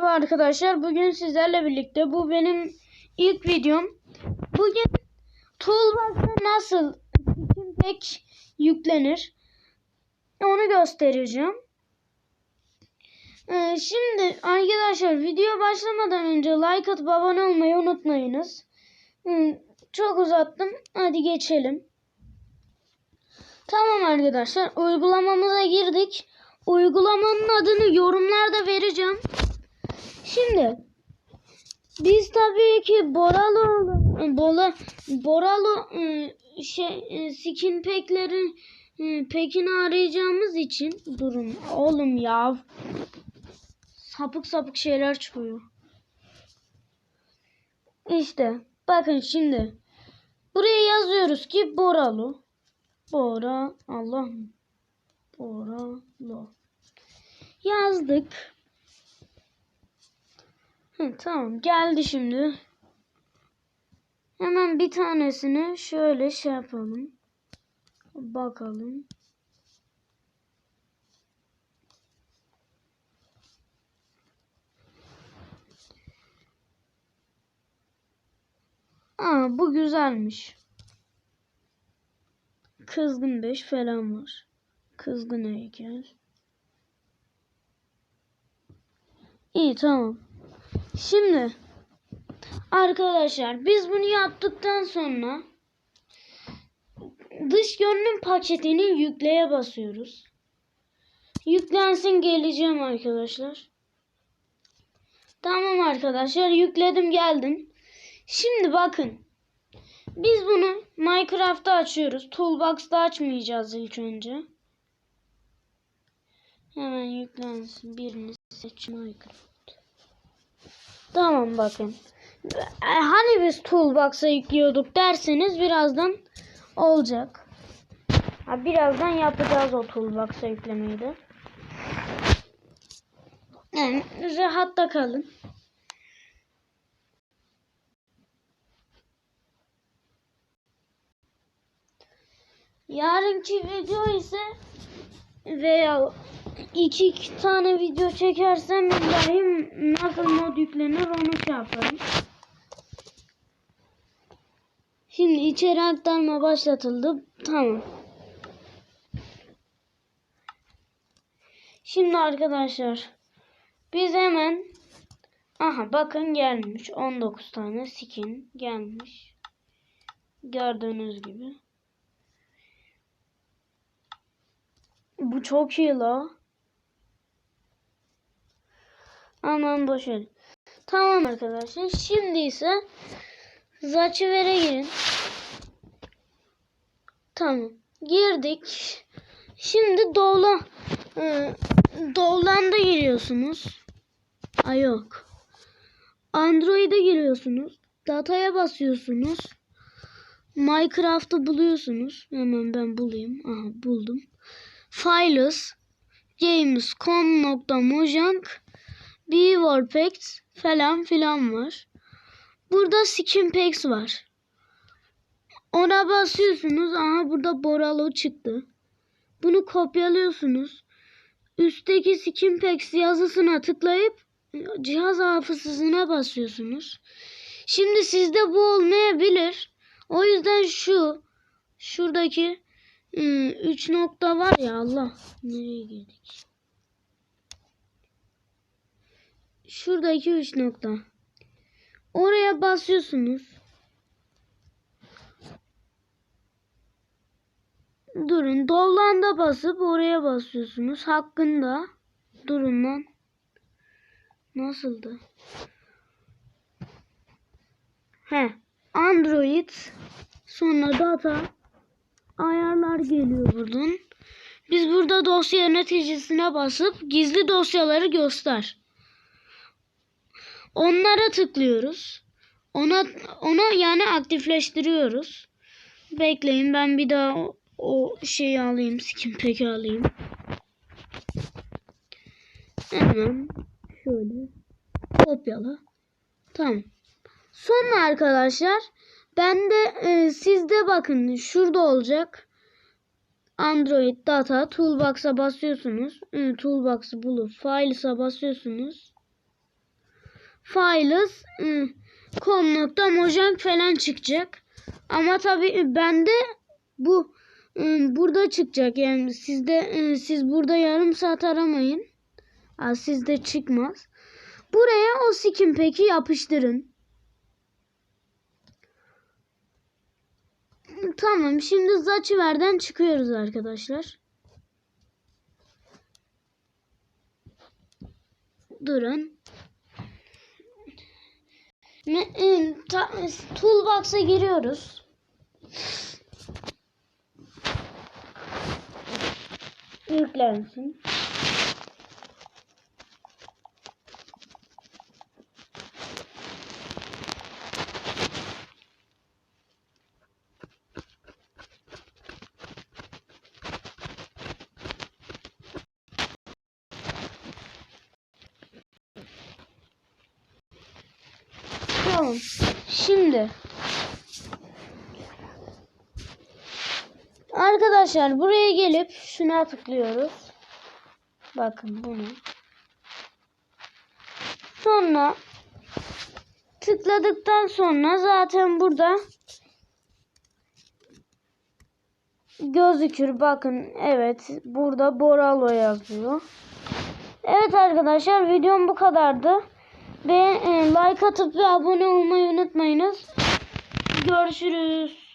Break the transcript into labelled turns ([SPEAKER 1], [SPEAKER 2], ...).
[SPEAKER 1] Merhaba arkadaşlar. Bugün sizlerle birlikte bu benim ilk videom. Bugün Toolbox'a nasıl Pack yüklenir onu göstereceğim. Ee, şimdi arkadaşlar video başlamadan önce like atıp abone olmayı unutmayınız. Hmm, çok uzattım. Hadi geçelim. Tamam arkadaşlar uygulamamıza girdik. Uygulamanın adını yorumlarda vereceğim. Şimdi biz tabii ki Boralı Bola Boralı ıı, şey ıı, skin pack'lerin ıı, pekini arayacağımız için durun oğlum ya sapık sapık şeyler çıkıyor. İşte bakın şimdi buraya yazıyoruz ki Boralı Bora Allah Boralo yazdık. Hı, tamam geldi şimdi. Hemen bir tanesini şöyle şey yapalım. Bakalım. Aa bu güzelmiş. Kızgın 5 falan var. Kızgın heykel. İyi tamam. Şimdi arkadaşlar biz bunu yaptıktan sonra dış görünüm paketini yükleye basıyoruz. Yüklensin geleceğim arkadaşlar. Tamam arkadaşlar yükledim geldim. Şimdi bakın. Biz bunu Minecraft'ta açıyoruz. Toolbox'ta açmayacağız ilk önce. Hemen yüklensin. Birini seç Minecraft. Tamam bakın. E, Hani biz Toolbox'a yüklüyorduk derseniz birazdan olacak. Ha, birazdan yapacağız o Toolbox'a yüklemeyi de. Yani rahatta kalın. Yarınki video ise veya iki, iki tane video çekersem İbrahim nasıl mod yüklenir onu şey yaparım. Şimdi içeri aktarma başlatıldı. Tamam. Şimdi arkadaşlar biz hemen aha bakın gelmiş 19 tane skin gelmiş. Gördüğünüz gibi. Bu çok iyi la. Aman boşver. Tamam arkadaşlar. Şimdi ise Zaçıver'e girin. Tamam. Girdik. Şimdi Doğulan e, giriyorsunuz. Ay yok. Android'e giriyorsunuz. Dataya basıyorsunuz. Minecraft'ı buluyorsunuz. Hemen ben bulayım. Aha buldum. Files Games.com.mojang Beaver Packs falan filan var. Burada Skin Packs var. Ona basıyorsunuz. Aha burada Boralo çıktı. Bunu kopyalıyorsunuz. Üstteki Skin Packs yazısına tıklayıp cihaz hafızasına basıyorsunuz. Şimdi sizde bu olmayabilir. O yüzden şu şuradaki 3 hmm, nokta var ya Allah. Nereye girdik? Şuradaki 3 nokta. Oraya basıyorsunuz. Durun. Dollanda basıp oraya basıyorsunuz. Hakkında. Durun lan. Nasıldı? He. Android. Sonra data ayarlar geliyor buradan. Biz burada dosya yöneticisine basıp gizli dosyaları göster. Onlara tıklıyoruz. Ona ona yani aktifleştiriyoruz. Bekleyin ben bir daha o, o şeyi alayım. Skin peki alayım. Hemen şöyle kopyala. Tamam. Sonra arkadaşlar ben de e, sizde bakın şurada olacak. Android Data Toolbox'a basıyorsunuz. Toolbox'ı bulup Files'a basıyorsunuz. Files ıı, com.mojang falan çıkacak. Ama tabii bende bu ıı, burada çıkacak. Yani sizde siz burada yarım saat aramayın. Sizde çıkmaz. Buraya o skin peki yapıştırın. Tamam şimdi Zachiver'den çıkıyoruz arkadaşlar. Durun. Ta, toolbox'a giriyoruz. Yüklensin. Tamam. Şimdi Arkadaşlar buraya gelip şuna tıklıyoruz. Bakın bunu. Sonra tıkladıktan sonra zaten burada gözükür. Bakın evet burada Boralo yazıyor. Evet arkadaşlar videom bu kadardı. Ve e, like atıp ve abone olmayı unutmayınız. Görüşürüz.